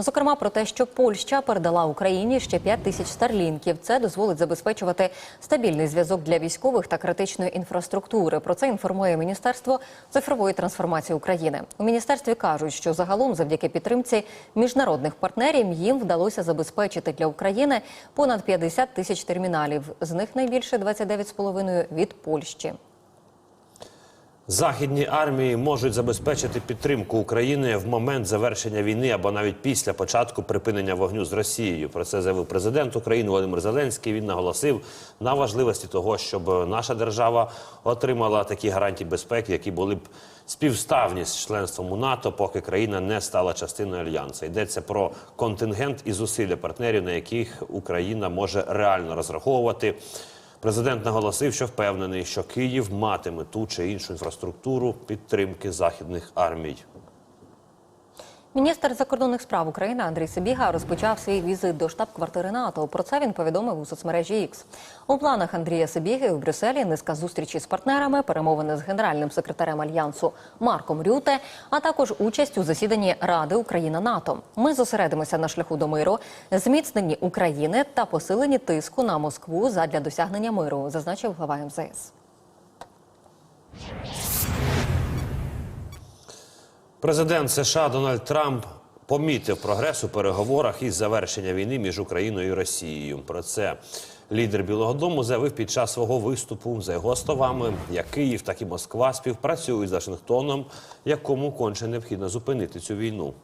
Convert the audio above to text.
Зокрема, про те, що Польща передала Україні ще 5 тисяч старлінків. Це дозволить забезпечувати стабільний зв'язок для військових та критичної інфраструктури. Про це інформує Міністерство цифрової трансформації України. У міністерстві кажуть, що загалом, завдяки підтримці міжнародних партнерів, їм вдалося забезпечити для України понад 50 тисяч терміналів. З них найбільше 29,5 від Польщі. Західні армії можуть забезпечити підтримку України в момент завершення війни або навіть після початку припинення вогню з Росією. Про це заявив президент України Володимир Зеленський. Він наголосив на важливості того, щоб наша держава отримала такі гарантії безпеки, які були б співставні з членством у НАТО, поки країна не стала частиною альянсу. Йдеться про контингент і зусилля партнерів, на яких Україна може реально розраховувати. Президент наголосив, що впевнений, що Київ матиме ту чи іншу інфраструктуру підтримки західних армій. Міністр закордонних справ України Андрій Сибіга розпочав свій візит до штаб-квартири НАТО. Про це він повідомив у соцмережі X. У планах Андрія Сибіги у Брюсселі низка зустрічей з партнерами, перемовини з генеральним секретарем альянсу Марком Рюте, а також участь у засіданні Ради Україна НАТО. Ми зосередимося на шляху до миру, зміцненні України та посиленні тиску на Москву задля досягнення миру, зазначив глава МЗС. Президент США Дональд Трамп помітив прогрес у переговорах із завершення війни між Україною і Росією. Про це лідер Білого Дому заявив під час свого виступу. За його словами, як Київ, так і Москва співпрацюють з Вашингтоном, якому конче необхідно зупинити цю війну.